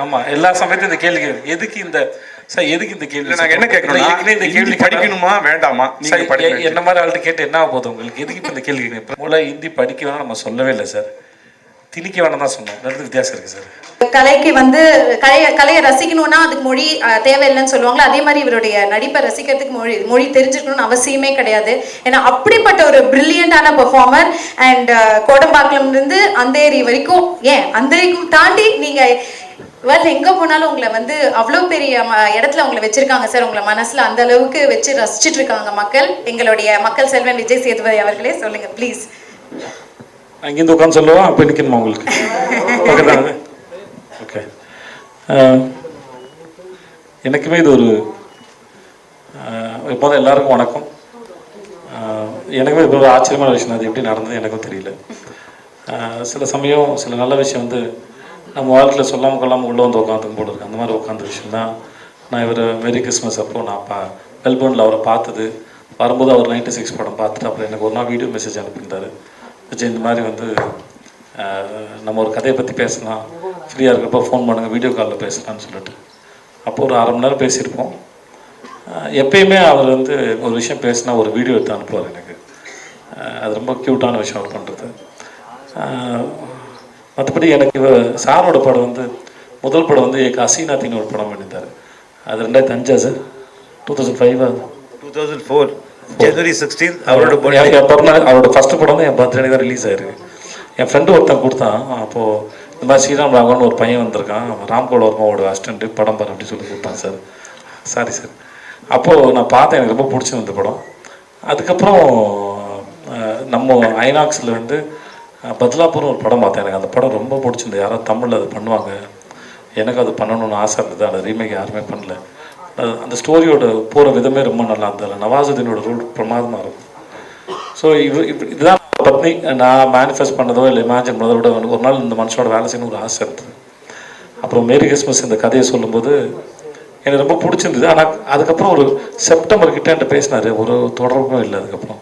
ஆமா எல்லா சமயத்தையும் இந்த கேள்வி. எதுக்கு இந்த சார் எதுக்கு இந்த கேள்வி இல்ல நாங்க என்ன ஏற்கனவே இந்த கேள்வி படிக்கணுமா வேண்டாமா? நீங்க சார், படிக்க என்ன மாதிரி ஆள்கிட்ட கேட்டு என்ன போகுது உங்களுக்கு? எதுக்கு இப்ப இந்த கேள்வி மூளை ஹிந்தி படிக்க வேணாம் நம்ம சொல்லவே இல்லை சார். திணிக்க வேணாம் தான் சொன்னோம் ரெண்டு வித்தியாசம் இருக்கு சார். கலைக்கு வந்து கலையை கலையை ரசிக்கணும்னா அதுக்கு மொழி தேவையில்லைன்னு சொல்லுவாங்களா அதே மாதிரி இவருடைய நடிப்பை ரசிக்கிறதுக்கு மொழி மொழி தெரிஞ்சுக்கணும்னு அவசியமே கிடையாது. ஏன்னா அப்படிப்பட்ட ஒரு பிரில்லியண்டான பெர்ஃபார்மர் அண்ட் கோடம்பாக்கம்ல இருந்து அந்தேரி வரைக்கும் ஏன் அந்தேரிக்கும் தாண்டி நீங்க வேர்ல்ட் எங்க போனாலும் உங்களை வந்து அவ்வளோ பெரிய ம- இடத்துல உங்களை வச்சிருக்காங்க சார். உங்களை மனசுல அந்த அளவுக்கு வச்சு ரசிச்சுட்டு இருக்காங்க மக்கள். எங்களுடைய மக்கள் செல்வன் விஜய் சேதுபதி அவர்களே சொல்லுங்க ப்ளீஸ் அங்கேருந்து உட்காந்து சொல்லுவோம் அப்போ நிற்கணுமா உங்களுக்கு? ஓகே எனக்குமே இது ஒரு எப்போதும் எல்லாருக்கும் வணக்கம். எனக்குமே இது ஒரு ஆச்சரியமான விஷயம். அது எப்படி நடந்தது எனக்கும் தெரியல. சில சமயம் சில நல்ல விஷயம் வந்து நம்ம வாழ்க்கையில் சொல்லாமல் கொள்ளாமல் உள்ளே வந்து உட்காந்துக்கும் போல இருக்கு. அந்த மாதிரி உட்காந்து விஷயம் தான் நான் இவர் வெரி கிறிஸ்மஸ் அப்போ நான் பா மெல்போர்னில் அவரை பார்த்தது. வரும்போது அவர் நைன்டி சிக்ஸ் படம் பார்த்துட்டு அப்புறம் எனக்கு ஒரு நாள் வீடியோ மெசேஜ் அனுப்பியிருந்தார். விஜய் இந்த மாதிரி வந்து நம்ம ஒரு கதையை பற்றி பேசலாம். ஃப்ரீயாக இருக்கிறப்ப ஃபோன் பண்ணுங்கள் வீடியோ காலில் பேசலாம்னு சொல்லிட்டு. அப்போ ஒரு அரை மணி நேரம் பேசியிருப்போம். எப்பயுமே அவர் வந்து ஒரு விஷயம் பேசினா ஒரு வீடியோ எடுத்து அனுப்புவார் எனக்கு. அது ரொம்ப க்யூட்டான விஷயம் அவர் பண்ணுறது மற்றபடி எனக்கு சாரோட படம் வந்து முதல் படம் வந்து எனக்கு அசீனாத்தின்னு ஒரு படம் பண்ணியிருந்தார். அது ரெண்டாயிரத்தி அஞ்சா sir? Two thousand five two thousand four January sixteen அவரோட. என் பிறந்தநாள் அவரோட ஃபஸ்ட்டு படம் தான் என் பர்த்டே தான் ரிலீஸ் ஆயிருக்கு. என் ஃப்ரெண்டு ஒருத்தன் கொடுத்தான் அப்போது இந்த மாதிரி ஸ்ரீராம் ராகவன் ஒரு பையன் வந்திருக்கான் ராம்கோல் வர்மாவோட அசிஸ்டண்ட்டு படம் பாரு அப்படி சொல்லி கொடுத்தான் சார். சாரி சார் அப்போது நான் பார்த்தேன் எனக்கு ரொம்ப பிடிச்சிருந்த படம். அதுக்கப்புறம் நம்ம ஐநாக்ஸில் வந்து அஹ், ஒரு படம் பார்த்தேன். எனக்கு அந்த படம் ரொம்ப பிடிச்சிருந்தது. யாராவது தமிழில் அது பண்ணுவாங்க. எனக்கு அது பண்ணணும்னு ஆசை இருந்தது. அந்த ரீமேக் யாருமே பண்ணல. அந்த ஸ்டோரியோட போகிற விதமே ரொம்ப நல்லா இருந்தது. நவாசுதீனோட ரோல் பிரமாதமாக இருக்கும். ஸோ இது இப்படி இதுதான் பத்னி. நான் மேனிஃபெஸ்ட் பண்ணதோ இல்லை இமேஜின் பண்ணதோட எனக்கு ஒரு நாள் இந்த மனுஷனோட வேலை செய்யணும் ஒரு ஆசை இருந்தது. அப்புறம் மேரி கிறிஸ்மஸ் இந்த கதையை சொல்லும்போது எனக்கு ரொம்ப பிடிச்சிருந்தது. ஆனால் அதுக்கப்புறம் ஒரு செப்டம்பர் கிட்ட என்கிட்ட பேசினார். ஒரு தொடர்பும் இல்லை அதுக்கப்புறம்.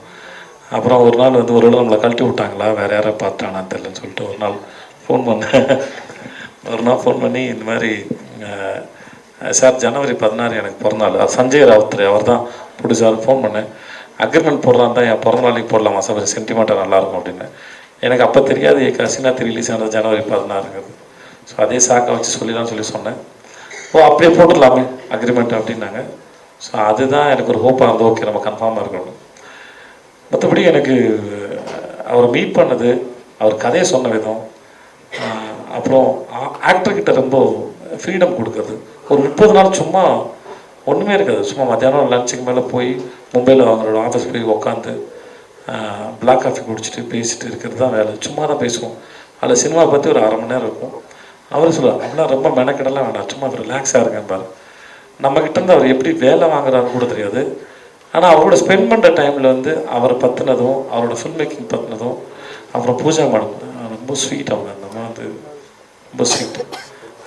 அப்புறம் ஒரு நாள் வந்து ஒரு வேளை நம்மளை கழட்டி விட்டாங்களா? வேறு யாரை பார்த்தானா தெரியலன்னு சொல்லிட்டு ஒரு நாள் ஃபோன் பண்ணேன் ஒரு நாள் ஃபோன் பண்ணி இந்த மாதிரி சார் ஜனவரி பதினாறு எனக்கு பிறந்தநாள். சஞ்சய் ராவுத்ரே அவர் தான் பிடிச்சார் ஃபோன் பண்ணேன். அக்ரிமெண்ட் போடுறான் தான் என் பிறந்த நாளைக்கு போடலாமா சார்? கொஞ்சம் சென்டிமெண்ட்டாக நல்லாயிருக்கும் அப்படின்னு. எனக்கு அப்போ தெரியாது என் கசினாத்து ரிலீஸ் ஆனது ஜனவரி பதினாறுங்கிறது. ஸோ அதே சாக்கை வச்சு சொல்லிடலாம் சொல்லி சொன்னேன். ஓ அப்படியே போட்டுடலாமே அக்ரிமெண்ட் அப்படின்னாங்க. ஸோ அதுதான் எனக்கு ஒரு ஹோப்பாக இருந்தது. ஓகே நம்ம கன்ஃபார்மாக இருக்கணும். மற்றபடி எனக்கு அவரை மீட் பண்ணது அவர் கதையை சொன்ன விதம் அப்புறம் ஆக்டர்கிட்ட ரொம்ப ஃப்ரீடம் கொடுக்குறது. ஒரு முப்பது நாள் சும்மா ஒன்றுமே இருக்காது. சும்மா மத்தியானம் லஞ்சுக்கு மேலே போய் மும்பையில் அவங்களோட ஆஃபீஸ் போய் உட்காந்து பிளாக் காஃபி குடிச்சிட்டு பேசிட்டு இருக்கிறது தான் வேலை. சும்மா தான் பேசுவோம். அதில் சினிமா பற்றி ஒரு அரை மணி நேரம் இருக்கும். அவர் சொல்லுவார் அப்படிலாம் ரொம்ப மெனக்கெடலாம் வேண்டாம். சும்மா ரிலாக்ஸாக இருங்கன்பார் நம்மக்கிட்ட இருந்து அவர் எப்படி வேலை வாங்குறாருன்னு கூட தெரியாது. ஆனால் அவரோட ஸ்பெண்ட் பண்ணுற டைமில் வந்து அவரை பற்றினதும் அவரோட ஃபில்ம் மேக்கிங் பற்றினதும் அப்புறம் பூஜா மேடம் ரொம்ப ஸ்வீட் அவங்க. அந்த வந்து ரொம்ப ஸ்வீட்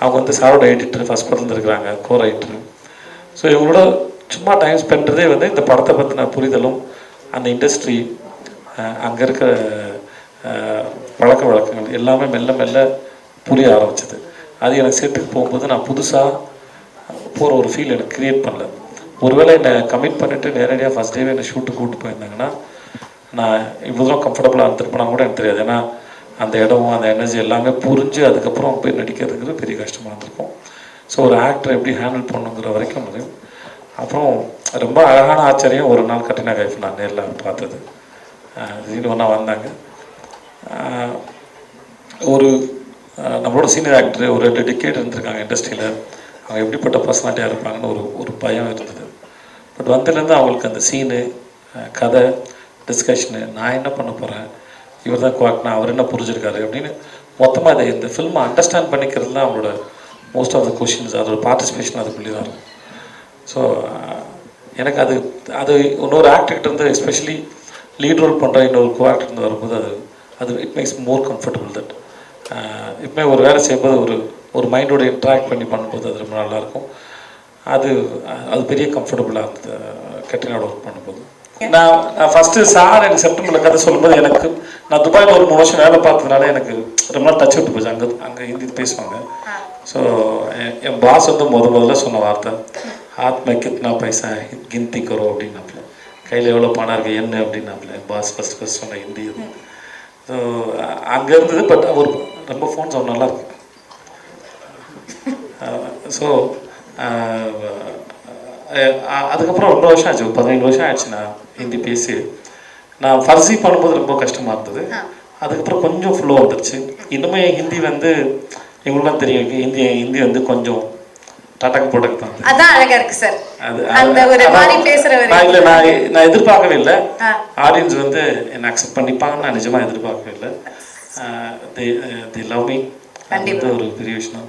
அவங்க வந்து சாரோட எடிட்டர் ஃபஸ்ட் படத்துல இருக்கிறாங்க கோ ரைட்டர் ஸோ இவங்களோட சும்மா டைம் ஸ்பெண்ட்றதே வந்து இந்த படத்தை பற்றின புரிதலும் அந்த இண்டஸ்ட்ரி அங்கே இருக்கிற பழக்க வழக்கங்கள் எல்லாமே மெல்ல மெல்ல புரிய ஆரம்பிச்சது. அது எனக்கு செட்டுக்கு போகும்போது நான் புதுசாக போகிற ஒரு ஃபீல் எனக்கு க்ரியேட் பண்ணல. ஒருவேளை என்னை கமிட் பண்ணிவிட்டு நேரடியாக ஃபஸ்ட் டேவே என்னை ஷூட்டுக்கு கூப்பிட்டு போயிருந்தாங்கன்னா நான் இவ்வளோ தூரம் கம்ஃபர்டபுளாக இருந்திருப்பேனா கூட எனக்கு தெரியாது. ஏன்னா அந்த இடமும் அந்த எனர்ஜி எல்லாமே புரிஞ்சு அதுக்கப்புறம் போய் நடிக்கிறதுங்கிறது பெரிய கஷ்டமாக இருந்திருக்கும். ஸோ ஒரு ஆக்டர் எப்படி ஹேண்டில் பண்ணுங்கிற வரைக்கும் முடியும் அப்புறம் ரொம்ப அழகான ஆச்சரியம் ஒரு நாள் கட்டினா கைஃப் நான் நேரில் பார்த்தது. திடீர்னு ஒன்றா வந்தாங்க. ஒரு நம்மளோட சீனியர் ஆக்டர் ஒரு ரெண்டு டிக்கெட் இருந்திருக்காங்க இண்டஸ்ட்ரியில் அவங்க எப்படிப்பட்ட பர்சனாலிட்டியாக இருப்பாங்கன்னு ஒரு ஒரு பயம் இருந்தது. பட் வந்ததுலேருந்து அவங்களுக்கு அந்த சீனு கதை டிஸ்கஷனு நான் என்ன பண்ண போகிறேன் இவர் தான் குவாக்னா அவர் என்ன புரிஞ்சிருக்காரு அப்படின்னு மொத்தமாக அதை இந்த ஃபில்மை அண்டர்ஸ்டாண்ட் பண்ணிக்கிறது தான் அவங்களோட மோஸ்ட் ஆஃப் த கொஷின்ஸ் அதோட பார்ட்டிசிபேஷன் அதுக்குள்ளே தான் இருக்கும். ஸோ எனக்கு அது அது இன்னொரு ஆக்டர்கிட்ட இருந்து எஸ்பெஷலி லீட் ரோல் பண்ணுற இன்னொரு கோ இருந்து வரும்போது அது அது it makes more comfortable that எப்பவுமே ஒரு வேலை செய்யும்போது ஒரு ஒரு மைண்டோட இன்ட்ராக்ட் பண்ணி பண்ணும்போது அது ரொம்ப நல்லாயிருக்கும் அது அது பெரிய கம்ஃபர்டபுளாக இருந்தது. கட்டினோட ஒர்க் பண்ணும்போது. நான் நான் ஃபஸ்ட்டு சார் எனக்கு செப்டம்பரில் கதை சொல்லும்போது எனக்கு நான் துபாயில் ஒரு மூணு வருஷம் வேலை பார்த்ததுனால எனக்கு ரொம்ப நாள் டச் விட்டு போச்சு. அங்கே அங்கே ஹிந்தி பேசுவாங்க. ஸோ என் பாஸ் வந்து முத முதல்ல சொன்ன வார்த்தை ஆத்ம கித்னா பைசா கிந்தி கரோ அப்படின்னாப்புல. கையில் எவ்வளோ பணம் இருக்குது என்ன? அப்படின்னாப்புல. என் பாஸ் ஃபஸ்ட் ஃபஸ்ட் சொன்ன ஹிந்தி அது ஸோ அங்கே இருந்தது பட் அவர் ரொம்ப ஃபோன் சவுண்ட் நல்லா இருக்கு ஸோ அதுக்கப்புறம் ரொம்ப வருஷம் ஆச்சு. பதினேழு வருஷம் ஆச்சு நான் ஹிந்தி பேசி. நான் ஃபர்ஸி பண்ணும்போது ரொம்ப கஷ்டமாக இருந்தது. அதுக்கப்புறம் கொஞ்சம் ஃப்ளோ வந்துருச்சு. இன்னுமே ஹிந்தி வந்து எங்களுக்குலாம் தெரியும் ஹிந்தி ஹிந்தி வந்து கொஞ்சம் டாட்டாக்கு போட்டக்கு தான். அதான் அழகா இருக்கு சார். அது அந்த ஒரு மாதிரி பேசுறவர் நான் இல்லை நான் நான் எதிர்பார்க்கவே இல்லை. ஆடியன்ஸ் வந்து என்னை அக்செப்ட் பண்ணிப்பாங்கன்னு நான் நிஜமாக எதிர்பார்க்கவே இல்லை. தி தி லவ் மீ அது ஒரு பெரிய விஷயம்.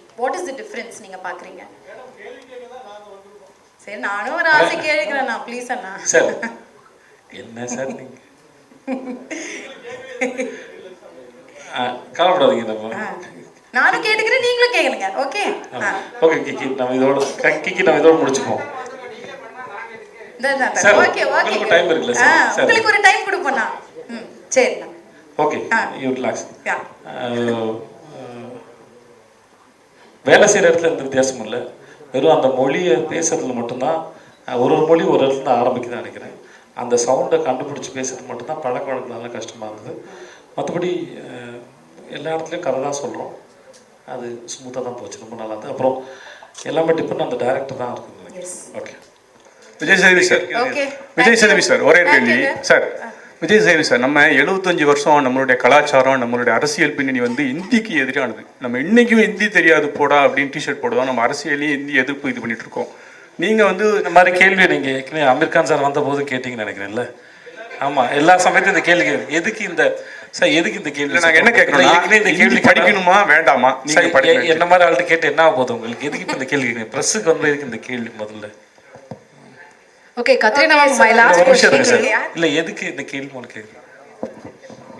what is the difference நீங்க பாக்குறீங்க? சரி நானும் ஒரு ஆசை கேட்கிறேன். நான் ப்ளீஸ் அண்ணா. சார் என்ன சார் நீங்க? ஆ, கவலைப்படாதீங்க நம்ம நானும் கேட்டுக்கிறேன் நீங்களும் கேட்குறீங்க ஓகே ஓகே கிக்கி நம்ம இதோட கிக்கி நம்ம இதோட முடிச்சுப்போம் உங்களுக்கு time இருக்குல்ல? Sir. உங்களுக்கு ஒரு டைம் கொடுப்போண்ணா ம் சரிண்ணா. ஓகே. யூ ரிலாக்ஸ் யா வேலை செய்கிற இடத்துல எந்த வித்தியாசமும் இல்லை. வெறும் அந்த மொழியை பேசுறதுல மட்டும்தான் ஒரு ஒரு மொழி ஒரு இடத்துல ஆரம்பிக்குதுன்னு நினைக்கிறேன். அந்த சவுண்டை கண்டுபிடிச்சி பேசுறது மட்டும்தான் பழக்க வழக்கம்னால கஷ்டமாக இருந்தது. மற்றபடி எல்லா இடத்துலையும் கதை தான் சொல்கிறோம் அது ஸ்மூத்தாக தான் போச்சு ரொம்ப நல்லா இருந்தது. அப்புறம் எல்லாமே டிபெண்ட் அந்த டேரக்டர் தான் இருக்குன்னு நினைக்கிறேன். Okay Vijay Sethupathi sir. Vijay. Sethupathi sir ஒரே கேள்வி. சார் விஜய் சேதுபதி சார் நம்ம எழுபத்தஞ்சு வருஷம் நம்மளுடைய கலாச்சாரம் நம்மளுடைய அரசியல் பின்னணி வந்து இந்திக்கு எதிரானது. நம்ம இன்னைக்கும் ஹிந்தி தெரியாது போடா அப்படின்னு டிஷர்ட் போடுவோம். நம்ம அரசியலையும் ஹிந்தி எதிர்ப்பு இது பண்ணிட்டு இருக்கோம். நீங்க வந்து இந்த மாதிரி கேள்வி நீங்கள் ஏற்கனவே அமீர் கான் சார் வந்த போது கேட்டிங்கன்னு நினைக்கிறேன்ல. ஆமாம் எல்லா சமயத்தையும் இந்த கேள்வி எதுக்கு இந்த சார் எதுக்கு இந்த கேள்வி இல்ல, நாங்க என்ன கேட்கறோம் ஏற்கனவே இந்த கேள்வி படிக்கணுமா வேண்டாமா? நீங்க சார், படிக்க எ- என்ன மாதிரி ஆள்கிட்ட கேட்டு என்ன ஆக போகுது உங்களுக்கு? எதுக்கு இப்ப இந்த கேள்வி ப்ரெஸ்ஸுக்கு வந்து எதுக்கு இந்த கேள்வி முதல்ல. ஒரு நிமிஷம் question. இருங்க சார் இல்ல எதுக்கு இந்த கேள்வி உங்களுக்கு கேட்குறீங்க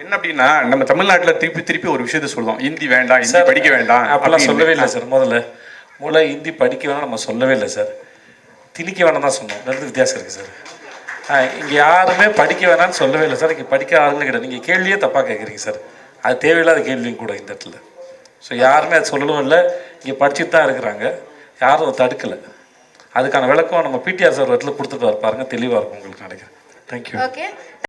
என்ன அப்படின்னா நம்ம தமிழ்நாட்டுல திருப்பி திருப்பி ஒரு விஷயத்த சொல்லுவோம். ஹிந்தி வேண்டாம் ஹிந்தி படிக்க வேண்டாம் அப்பெல்லாம். சொல்லவே இல்லை சார் முதல்ல. முதல்ல ஹிந்தி படிக்க வேணாம் நம்ம சொல்லவே இல்லை சார். திணிக்க வேணாம் தான் சொன்னோம். ரெண்டு வித்தியாசம் இருக்குது சார். ஆ, இங்க யாருமே படிக்க வேணாம்னு சொல்லவே இல்லை சார். இங்கே படிக்க ஆளுங்க கிடையாது. நீங்கள் கேள்வியே தப்பாக கேட்குறீங்க சார். அது தேவையில்லாத கேள்வியும் கூட இந்த இடத்துல. ஸோ யாருமே அது சொல்லவும் இல்லை. இங்கே படிச்சுட்டு தான் இருக்கிறாங்க. யாரும் தடுக்கலை. அதுக்கான விளக்கம் நம்ம பிடிஆர் சார் இடத்துல கொடுத்துட்டு பாருங்க. தெளிவாக இருக்கும் உங்களுக்கு நினைக்கிறேன். Thank you okay